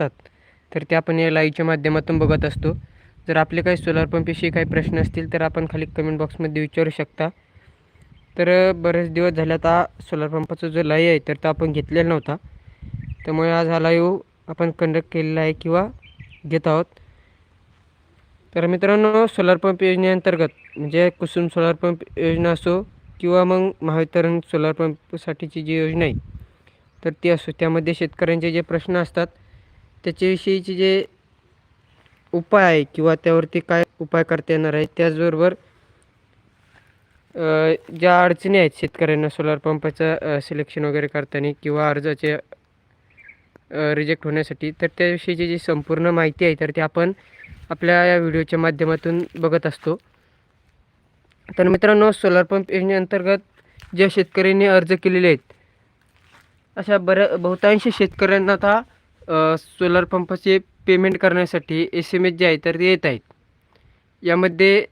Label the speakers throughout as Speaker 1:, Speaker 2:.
Speaker 1: असतात. तर ते आपण या लाईव्हच्या माध्यमातून बघत असतो. जर आपले काही सोलार पंपविषयी काही प्रश्न असतील तर आपण खाली कमेंट बॉक्समध्ये विचारू शकता. तर बरेच दिवस झाले आता सोलार पंपाचा जो लाईव्ह आहे तर तो आपण घेतलेला नव्हता. त्यामुळे आज हा लाईव्ह आपण कंडक्ट केलेला आहे किंवा घेत आहोत. तर मित्रांनो सोलार पंप योजनेअंतर्गत म्हणजे कुसुम सोलार पंप योजना असो किंवा मग महावितरण सोलार पंपसाठीची जी योजना आहे तर ती असो त्यामध्ये शेतकऱ्यांचे जे प्रश्न असतात त्याच्याविषयीचे जे उपाय आहे किंवा त्यावरती काय उपाय करता येणार आहे त्याचबरोबर ज्या अडचणी आहेत शेतकऱ्यांना सोलार पंपाचं सिलेक्शन वगैरे करताना किंवा अर्जाचे रिजेक्ट होण्यासाठी तर त्याविषयीची जी संपूर्ण माहिती आहे तर ती आपण आपल्या या व्हिडिओच्या माध्यमातून बघत असतो. तर मित्रांनो सोलार पंप योजनेअंतर्गत ज्या शेतकऱ्यांनी अर्ज केलेले आहेत अशा बऱ्या बहुतांश शेतकऱ्यांना आता सोलर पंपाचे पेमेंट करण्यासाठी एस एम एस जे आहे तर ते येत आहेत. यामध्ये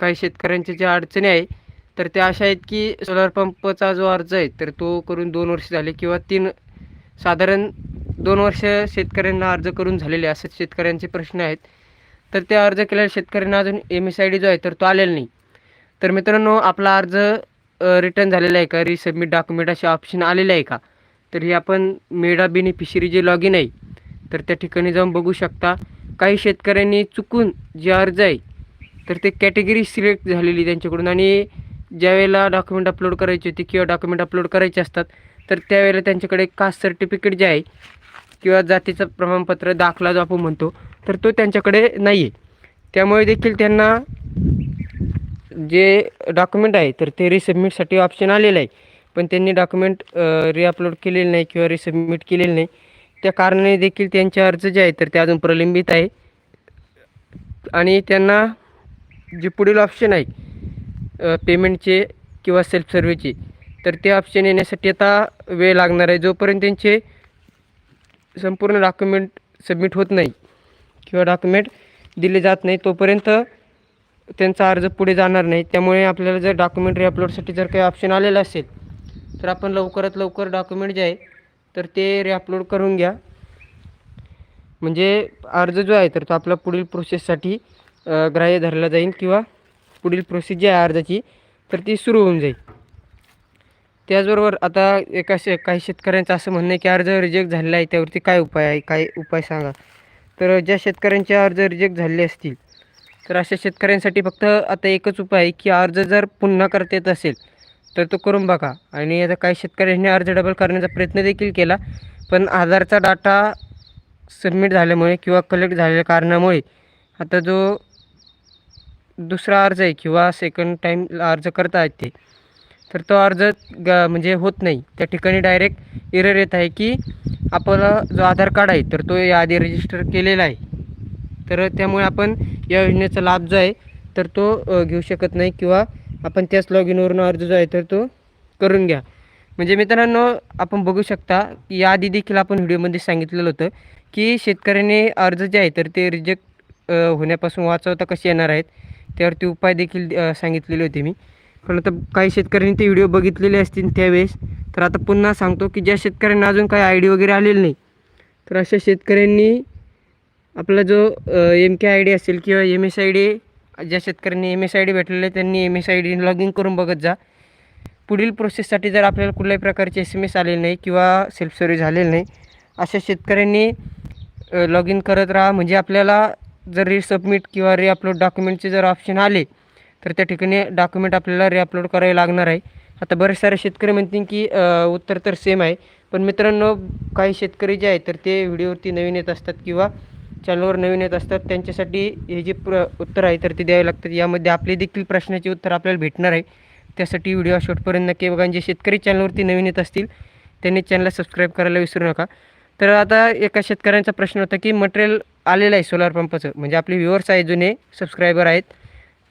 Speaker 1: काही शेतकऱ्यांच्या ज्या अडचणी आहे तर त्या अशा आहेत की सोलर पंपचा जो अर्ज आहे तर तो करून दोन वर्ष झाले किंवा तीन साधारण दोन वर्ष शेतकऱ्यांना अर्ज करून झालेले असे शेतकऱ्यांचे प्रश्न आहेत. तर ते अर्ज केलेल्या शेतकऱ्यांना अजून एम एस आय डी जो आहे तर तो आलेला नाही. तर मित्रांनो आपला अर्ज रिटर्न झालेला आहे का? रिसबमिट डॉक्युमेंट असे ऑप्शन आलेले आहे का? तर हे आपण मेडा बेनिफिशरी जे लॉग इन आहे तर त्या ठिकाणी जाऊन बघू शकता. काही शेतकऱ्यांनी चुकून जे अर्ज आहे तर ते कॅटेगरी सिलेक्ट झालेली त्यांच्याकडून. आणि ज्यावेळेला डॉक्युमेंट अपलोड करायची होती किंवा डॉक्युमेंट अपलोड करायचे असतात तर त्यावेळेला त्यांच्याकडे कास्ट सर्टिफिकेट जे आहे किंवा जातीचं प्रमाणपत्र दाखला जो आपण म्हणतो तर तो त्यांच्याकडे नाही आहे त्यामुळे देखील त्यांना जे डॉक्युमेंट आहे तर ते रिसबमिटसाठी ऑप्शन आलेलं आहे. पण त्यांनी डॉक्युमेंट रिअपलोड केलेलं नाही किंवा रिसबमिट केलेलं नाही. त्या कारणाने देखील त्यांचे अर्ज जे आहे तर ते अजून प्रलंबित आहे. आणि त्यांना जे पुढील ऑप्शन आहे पेमेंटचे किंवा सेल्फ सर्व्हिसचे तर ते ऑप्शन येण्यासाठी आता वेळ लागणार आहे. जोपर्यंत त्यांचे संपूर्ण डॉक्युमेंट सबमिट होत नाही किंवा डॉक्युमेंट दिले जात नाही तोपर्यंत त्यांचा अर्ज पुढे जाणार नाही. त्यामुळे आपल्याला जर डॉक्युमेंट रिअपलोडसाठी जर काही ऑप्शन आलेलं असेल तर आपण लवकरात लवकर डॉक्युमेंट जे आहे तर ते रिअपलोड करून घ्या. म्हणजे अर्ज जो आहे तर तो आपला पुढील प्रोसेससाठी ग्राह्य धरला जाईल किंवा पुढील प्रोसेस जी आहे अर्जाची तर ती सुरू होऊन जाईल. त्याचबरोबर आता एका शे काही शेतकऱ्यांचं असं म्हणणं आहे की अर्ज रिजेक्ट झालेला आहे त्यावरती काय उपाय आहे काय उपाय सांगा. तर ज्या शेतकऱ्यांचे अर्ज रिजेक्ट झालेले असतील तर अशा शेतकऱ्यांसाठी फक्त आता एकच उपाय आहे की अर्ज जर पुन्हा करता येत असेल तर तो करून बघा. आणि आता काही शेतकऱ्यांनी अर्ज डबल करण्याचा प्रयत्न देखील केला पण आधारचा डाटा सबमिट झाल्यामुळे किंवा कलेक्ट झालेल्या कारणामुळे आता जो दुसरा अर्ज आहे किंवा सेकंड टाईम अर्ज करता आहेत ते तर तो अर्ज ग म्हणजे होत नाही. त्या ठिकाणी डायरेक्ट एरर येत आहे की आपला जो आधार कार्ड आहे तर तो याआधी रजिस्टर केलेला आहे. तर त्यामुळे आपण या योजनेचा लाभ जो आहे तर तो घेऊ शकत नाही किंवा आपण त्याच लॉग इनवरून अर्ज जो आहे तर तो करून घ्या. म्हणजे मित्रांनो आपण बघू शकता की याआधी देखील आपण व्हिडिओमध्ये सांगितलेलं होतं की शेतकऱ्याने अर्ज जे आहे तर ते रिजेक्ट होण्यापासून वाचवता कसे येणार आहेत त्यावरती उपाय देखील सांगितलेले होते मी. पण आता काही शेतकऱ्यांनी ते व्हिडिओ बघितलेले असतील त्यावेळेस. तर आता पुन्हा सांगतो की ज्या शेतकऱ्यांना अजून काही आय डी वगैरे आलेलं नाही तर अशा शेतकऱ्यांनी आपला जो एम के आय डी असेल किंवा एम एस आय डी ज्या शेतकऱ्यांनी एम एस आय डी भेटलेलं आहे त्यांनी M S I D log in करून बघत जा. पुढील प्रोसेससाठी जर आपल्याला कुठल्याही प्रकारचे एस एम एस आलेले नाही किंवा सेल्फ सर्व्हिस झालेलं नाही अशा शेतकऱ्यांनी लॉग इन करत राहा. म्हणजे आपल्याला जर रिसबमिट किंवा रिअपलोड डॉक्युमेंटचे जर ऑप्शन आले तर त्या ठिकाणी डॉक्युमेंट आपल्याला रिअपलोड करावे लागणार आहे. आता बरेच सारे शेतकरी म्हणतील की उत्तर तर सेम आहे. पण मित्रांनो काही शेतकरी जे आहेत तर ते व्हिडिओवरती नवीन येत असतात किंवा चॅनलवर नवीन येत असतात त्यांच्यासाठी हे जे प्र उत्तर आहे तर ते द्यावे लागतात. यामध्ये आपले देखील प्रश्नाचे उत्तर आपल्याला भेटणार आहे. त्यासाठी व्हिडिओ शेवटपर्यंत नक्की बघा. जे शेतकरी चॅनलवरती नवीन येत असतील त्यांनी चॅनलला सबस्क्राईब करायला विसरू नका. तर आता एका शेतकऱ्यांचा प्रश्न होता की मटेरियल आलेलं आहे सोलार पंपाचं म्हणजे आपले व्ह्युअर्स आहे जुने सबस्क्रायबर आहेत.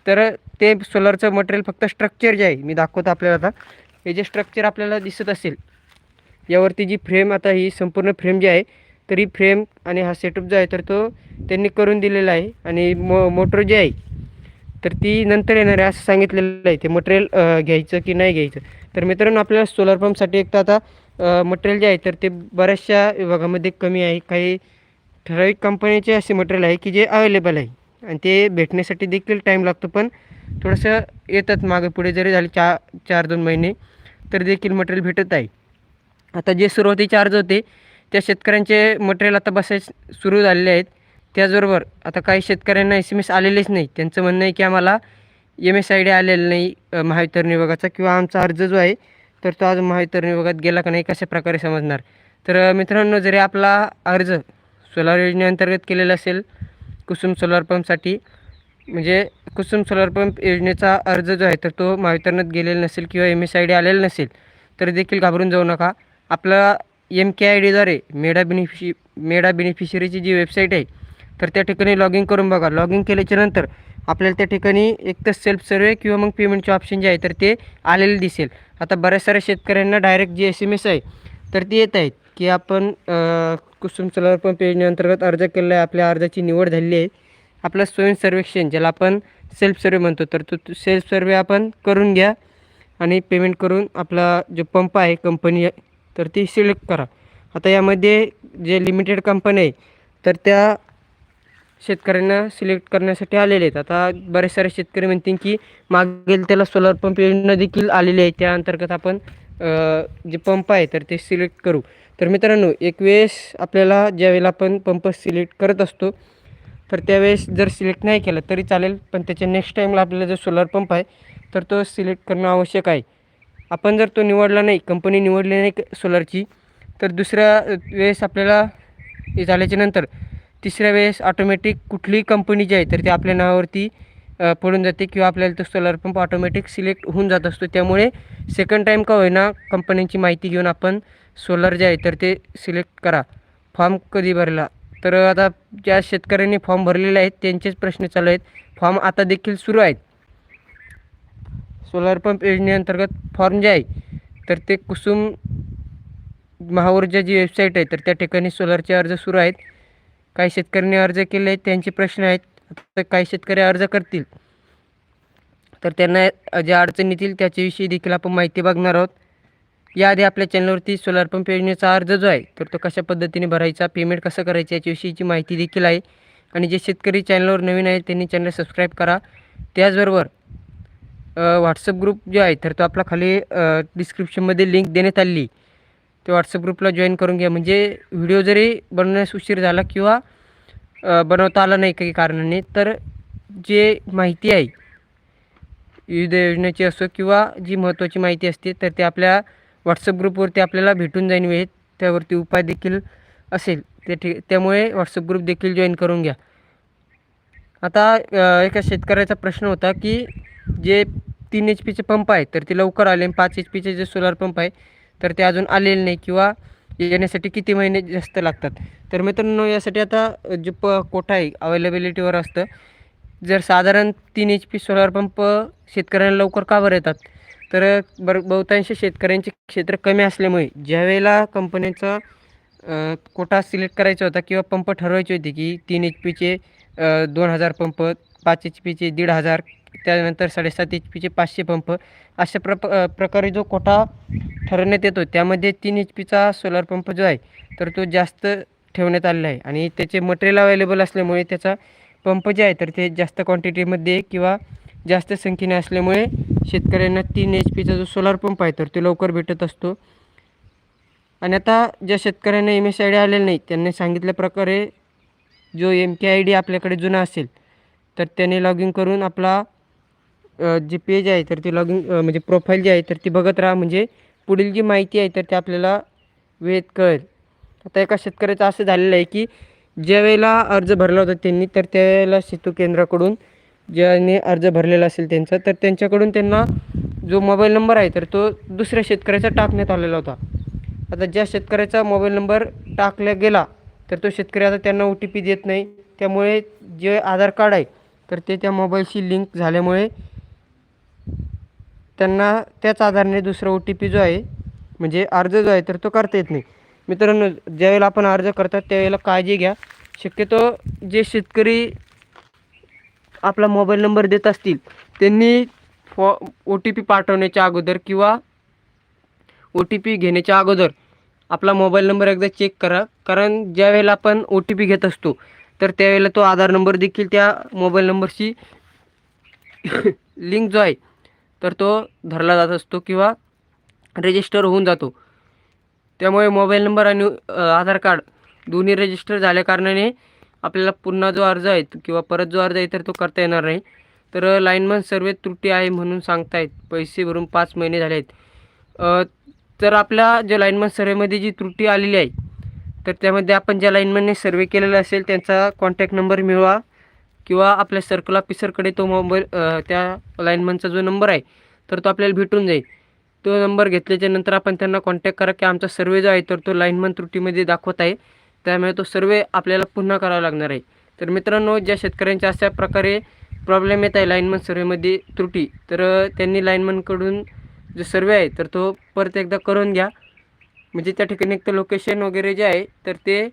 Speaker 1: तर ते सोलारचं मटेरियल फक्त स्ट्रक्चर जे आहे मी दाखवतो आपल्याला आता. हे जे स्ट्रक्चर आपल्याला दिसत असेल यावरती जी फ्रेम आता ही संपूर्ण फ्रेम जी आहे तरी फ्रेम आणि हा सेटअप जो आहे तर तो त्यांनी करून दिलेला आहे. आणि मो मोटर जी आहे तर ती नंतर येणार आहे असं सांगितलेलं आहे. ते मटेरियल घ्यायचं की नाही घ्यायचं. तर मित्रांनो आपल्याला सोलर पंपसाठी एक तर आता मटेरियल जे आहे तर ते बऱ्याचशा विभागामध्ये कमी आहे. काही ठराविक कंपनीचे असे मटेरियल आहे की जे अवेलेबल आहे. आणि ते भेटण्यासाठी देखील टाईम लागतो पण थोडंसं येतात मागे पुढे. जरी झाले चा चार दोन महिने तर देखील मटेरियल भेटत आहे. आता जे सुरुवातीचे अर्ज होते त्या शेतकऱ्यांचे मटेरियल आता बसायच सुरू झालेले आहेत. त्याचबरोबर आता काही शेतकऱ्यांना एस एम एस आलेलेच नाही त्यांचं म्हणणं आहे की आम्हाला एम एस आय डी आलेलं नाही महावितरण विभागाचा किंवा आमचा अर्ज जो आहे तर तो आज महावितरण विभागात गेला का नाही कशा प्रकारे समजणार? तर मित्रांनो जरी आपला अर्ज सोलार योजनेअंतर्गत केलेला असेल कुसुम सोलार पंपसाठी म्हणजे कुसुम सोलार पंप योजनेचा अर्ज जो आहे तर तो महावितरणात गेलेला नसेल किंवा एम एस आय डी आलेला नसेल तर देखील घाबरून जाऊ नका. आपला एम के आय डीद्वारे मेडा बेनिफिशि मेडा बेनिफिशरीची जी वेबसाईट आहे तर त्या ठिकाणी लॉग इन करून बघा. लॉग इन केल्याच्यानंतर आपल्याला त्या ठिकाणी एक तर सेल्फ सर्वे किंवा मग पेमेंटचे ऑप्शन जे आहे तर ते आलेले दिसेल. आता बऱ्याच साऱ्या शेतकऱ्यांना डायरेक्ट जी एस एम एस आहे तर ती येत आहेत की आपण कुसुम सोलार पंप योजनेअंतर्गत अर्ज केला आहे आपल्या अर्जाची निवड झालेली आहे. आपलं स्वयं सर्वेक्षण ज्याला आपण सेल्फ सर्वे म्हणतो तर तो सेल्फ सर्वे आपण करून घ्या आणि पेमेंट करून आपला जो पंप आहे कंपनी तर ती सिलेक्ट करा. आता यामध्ये जे लिमिटेड कंपनी आहे तर त्या शेतकऱ्यांना सिलेक्ट करण्यासाठी आलेले आहेत. आता बरेच सारे शेतकरी म्हणतील की मागील त्याला सोलार पंप योजना देखील आलेली आहे. त्या अंतर्गत आपण जे पंप आहे तर ते सिलेक्ट करू. तर मित्रांनो एक वेळेस आपल्याला ज्यावेळेला आपण पंप सिलेक्ट करत असतो तर त्यावेळेस जर सिलेक्ट नाही केलं तरी चालेल. पण त्याच्या नेक्स्ट टाईमला आपल्याला जो सोलार पंप आहे तर तो सिलेक्ट करणं आवश्यक आहे. आपण जर तो निवडला नाही कंपनी निवडली नाही सोलारची तर दुसऱ्या वेळेस आपल्याला हे झाल्याच्यानंतर तिसऱ्या वेळेस ऑटोमॅटिक कुठलीही कंपनी जी आहे तर ती आपल्या नावावरती पडून जाते किंवा आपल्याला तो सोलार पंप ऑटोमॅटिक सिलेक्ट होऊन जात असतो. त्यामुळे सेकंड टाईम का होईना कंपन्यांची माहिती घेऊन आपण सोलार जे आहे तर ते सिलेक्ट करा. फॉर्म कधी भरला? तर आता ज्या शेतकऱ्यांनी फॉर्म भरलेले आहेत त्यांचेच प्रश्न चालू आहेत. फॉर्म आता देखील सुरू आहेत. सोलार पंप योजनेअंतर्गत फॉर्म जे आहे तर ते कुसुम महाऊर्जा जी वेबसाईट आहे तर त्या ठिकाणी सोलारचे अर्ज सुरू आहेत. काही शेतकऱ्यांनी अर्ज केले आहेत त्यांचे प्रश्न आहेत. आता काही शेतकरी अर्ज करतील. तर त्यांना ज्या अडचणी येतील त्याच्याविषयी देखील आपण माहिती बघणार आहोत. याआधी आपल्या चॅनलवरती सोलार पंप योजनेचा अर्ज जो आहे तर तो कशा पद्धतीने भरायचा पेमेंट कसं करायचं याच्याविषयीची माहिती देखील आहे. आणि जे शेतकरी चॅनलवर नवीन आहेत त्यांनी चॅनल सबस्क्राईब करा. त्याचबरोबर व्हॉट्सअप ग्रुप जो आहे तर तो आपला खाली डिस्क्रिप्शनमध्ये लिंक देण्यात आली ते व्हॉट्सअप ग्रुपला जॉईन करून घ्या. म्हणजे व्हिडिओ जरी बनवण्यास उशीर झाला किंवा बनवता आला नाही काही कारणाने तर जे माहिती आहे विविध योजनेची असो किंवा जी महत्त्वाची माहिती असते तर ते आपल्या व्हॉट्सअप ग्रुपवरती आपल्याला भेटून जाईन वेळेत. त्यावरती उपाय देखील असेल. ते ठीक त्यामुळे व्हॉट्सअप ग्रुप देखील जॉईन करून घ्या. आता एका शेतकऱ्याचा प्रश्न होता की जे तीन एच पीचे पंप आहे तर ते लवकर आले आणि पाच एच पीचे जे सोलार पंप आहे तर ते अजून आलेले नाही किंवा येण्यासाठी किती महिने जास्त लागतात. तर मित्रांनो यासाठी आता जे प कोठा आहे अवेलेबिलिटीवर असतं. जर साधारण तीन एच पी सोलार पंप शेतकऱ्यांना लवकर का बरं येतात? तर बर बहुतांश शेतकऱ्यांचे क्षेत्र कमी असल्यामुळे ज्यावेळेला कंपन्यांचा कोटा सिलेक्ट करायचा होता किंवा पंप ठरवायचे होते की तीन एच पीचे दोन हजार पंप पाच एच पीचे दीड हजार त्यानंतर साडेसात एच पीचे पाचशे पंप. अशा प्रप प्रकारे जो कोटा ठरवण्यात येतो त्यामध्ये तीन एच पीचा सोलार पंप जो आहे तर तो जास्त ठेवण्यात आलेला आहे. आणि त्याचे मटेरियल अवेलेबल असल्यामुळे त्याचा पंप जे आहे तर ते जास्त क्वांटिटीमध्ये किंवा जास्त संख्येने असल्यामुळे शेतकऱ्यांना तीन एच पीचा जो सोलार पंप आहे तर तो लवकर भेटत असतो. आणि आता ज्या शेतकऱ्यांना एम एस आय डी आलेलं नाही त्यांनी सांगितल्या प्रकारे जो एम के आय डी आपल्याकडे जुना असेल तर त्याने लॉग इन करून आपला जी पेज आहे तर ती लॉग इन म्हणजे प्रोफाईल जी आहे तर ती बघत राहा. म्हणजे पुढील जी माहिती आहे तर ती आपल्याला वेळेत कळेल. आता एका शेतकऱ्याचं असं झालेलं आहे की ज्यावेळेला अर्ज भरला होता त्यांनी तर त्यावेळेला सेतू केंद्राकडून ज्याने अर्ज भरलेला असेल त्यांचा तर त्यांच्याकडून त्यांना जो मोबाईल नंबर आहे तर तो दुसऱ्या शेतकऱ्याचा टाकण्यात आलेला होता. आता ज्या शेतकऱ्याचा मोबाईल नंबर टाकला गेला तर तो शेतकरी आता त्यांना ओ टी पी देत नाही. त्यामुळे जे आधार कार्ड आहे तर ते त्या मोबाईलशी लिंक झाल्यामुळे त्यांना त्याच आधाराने दुसरा ओ टी पी जो आहे म्हणजे अर्ज जो आहे तर तो करता येत नाही. मित्रांनो ज्यावेळेला आपण अर्ज करतात त्यावेळेला काळजी घ्या. शक्यतो जे शेतकरी आपला मोबाईल नंबर देत असतील त्यांनी फॉ ओ टी पी पाठवण्याच्या अगोदर किंवा ओ टी पी घेण्याच्या अगोदर आपला मोबाईल नंबर एकदा चेक करा. कारण ज्या वेळेला आपण ओ टी पी घेत असतो तर त्यावेळेला तो आधार नंबर देखील त्या मोबाईल नंबरशी लिंक जो आहे तर तो धरला जात असतो किंवा रजिस्टर होऊन जातो. त्यामुळे मोबाईल नंबर आणि आधार कार्ड दोन्ही रजिस्टर झाल्या कारणाने आपल्याला पुन्हा जो अर्ज आहे किंवा परत जो अर्ज आहे तर तो करता येणार नाही. तर लाईनमन सर्वे त्रुटी आहे म्हणून सांगतायत. पैसे भरून पाच महिने झाले आहेत तर आपल्या ज्या लाईनमन सर्वेमध्ये जी त्रुटी आलेली आहे तर त्यामध्ये आपण ज्या लाईनमनने सर्वे केलेला असेल त्यांचा कॉन्टॅक्ट नंबर मिळवा. किंवा आपल्या सर्कल ऑफिसरकडे तो मोबाईल त्या लाईनमनचा जो नंबर आहे तर तो आपल्याला भेटून जाईल. तो नंबर घेतल्याच्या नंतर आपण त्यांना कॉन्टॅक्ट करा की आमचा सर्वे जो आहे तर तो लाईनमन त्रुटीमध्ये दाखवत आहे. त्यामुळे तो सर्वे आपल्याला पुन्हा करावा लागणार आहे. तर मित्रांनो ज्या शेतकऱ्यांच्या अशा प्रकारे प्रॉब्लेम येत आहे लाईनमन सर्वेमध्ये त्रुटी तर त्यांनी लाईनमनकडून जो सर्वे आहे तर तो परत एकदा करून घ्या. म्हणजे त्या ठिकाणी एक तर लोकेशन वगैरे जे आहे तर ते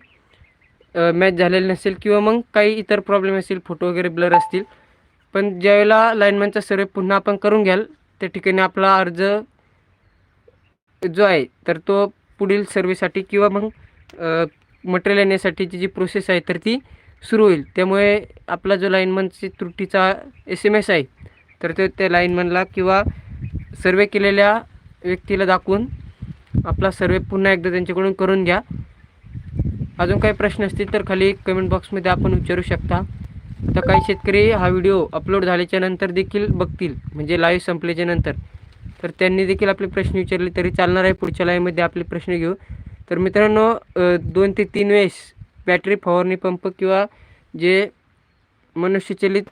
Speaker 1: मॅच झालेलं नसेल किंवा मग काही इतर प्रॉब्लेम असतील फोटो वगैरे ब्लर असतील. पण ज्यावेळेला लाईनमॅनचा सर्वे पुन्हा आपण करून घ्याल त्या ठिकाणी आपला अर्ज जो आहे तर तो पुढील सर्वेसाठी किंवा मग मटेरियल येण्यासाठीची जी प्रोसेस आहे तर ती सुरू होईल. त्यामुळे आपला जो लाईनमनची त्रुटीचा एस एम एस आहे तर तो त्या लाईनमनला किंवा सर्वे केलेल्या व्यक्तीला दाखवून आपला सर्वे पुन्हा एकदा त्यांच्याकडून करून घ्या. अजून काही प्रश्न असतील तर खाली कमेंट बॉक्समध्ये आपण विचारू शकता. आता काही शेतकरी हा व्हिडिओ अपलोड झाल्याच्यानंतर देखील बघतील म्हणजे लाईव्ह संपल्याच्या नंतर. तर त्यांनी देखील आपले प्रश्न विचारले तरी चालणार आहे. पुढच्या लाईव्हमध्ये आपले प्रश्न घेऊ. तर मित्रांनो दोन ते तीन वेळेस बॅटरी फवारणी पंप किंवा जे मनुष्यचलित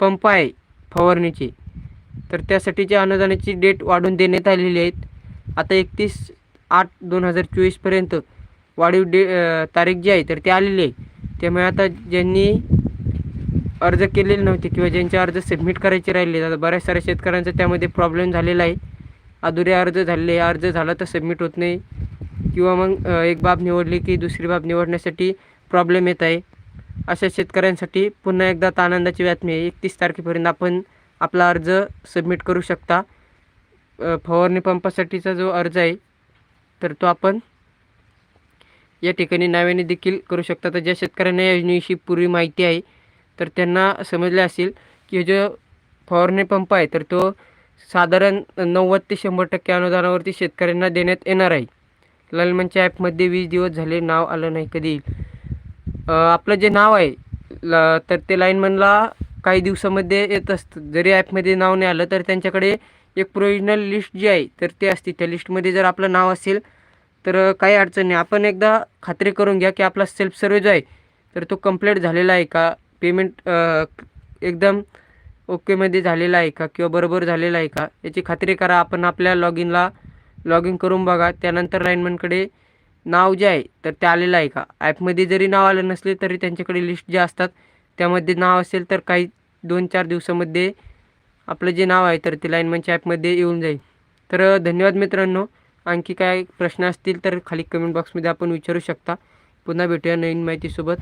Speaker 1: पंप आहे फवारणीचे तर त्यासाठीच्या अनुदानाची डेट वाढवून देण्यात आलेली आहेत. आता एकतीस आठ दोन हजार चोवीसपर्यंत वाढीव डे तारीख जी आहे तर ती आलेली आहे. त्यामुळे आता ज्यांनी अर्ज केलेले नव्हते किंवा ज्यांचे अर्ज सबमिट करायचे राहिले आता बऱ्याच साऱ्या शेतकऱ्यांचा त्यामध्ये प्रॉब्लेम झालेला आहे. अधुरे अर्ज झालेले अर्ज झाला तर सबमिट होत नाही. किंवा मग एक बाब निवडली की दुसरी बाब निवडण्यासाठी प्रॉब्लेम येत आहे. अशा शेतकऱ्यांसाठी पुन्हा एकदा आता आनंदाची बातमी आहे. एकतीस तारखेपर्यंत आपण आपला अर्ज सबमिट करू शकता. फवारणी पंपासाठीचा जो अर्ज आहे तर तो आपण या ठिकाणी नाव्याने देखील करू शकता तर ज्या शेतकऱ्यांना या योजनेविषयी पूर्वी माहिती आहे तर त्यांना समजले असेल की जो फवारणी पंप आहे तर तो साधारण नव्वद ते शंभर टक्के अनुदानावरती शेतकऱ्यांना देण्यात येणार आहे. लालमनच्या ॲपमध्ये वीस दिवस झाले नाव आलं नाही कधी. येईल आपलं जे नाव आहे ल तर ते लाईनमनला काही दिवसामध्ये येत असतं. जरी ॲपमध्ये नाव नाही आलं तर त्यांच्याकडे एक प्रोविजनल लिस्ट जी आहे तर ते असते. त्या लिस्टमध्ये जर आपलं नाव असेल तर काही अडचण. नाही आपण एकदा खात्री करून घ्या की आपला सेल्फ सर्वे जो आहे तर तो कंप्लीट झालेला आहे का? पेमेंट एकदम ओकेमध्ये झालेला आहे का? किंवा बरोबर झालेला आहे का? याची खात्री करा. आपण आपल्या लॉग इनला लॉग इन करून बघा. त्यानंतर लाईनमनकडे नाव जे आहे तर ते आलेलं आहे का? ॲपमध्ये जरी नाव आलं नसले तरी त्यांच्याकडे लिस्ट जे असतात त्यामध्ये नाव असेल तर काही दोन चार दिवसामध्ये आपलं जे नाव आहे तर ते लाईनमनच्या ॲपमध्ये येऊन जाईल. तर धन्यवाद मित्रांनो. आणखी काय प्रश्न असतील तर खाली कमेंट बॉक्समध्ये आपण विचारू शकता. पुन्हा भेटूया नवीन माहितीसोबत.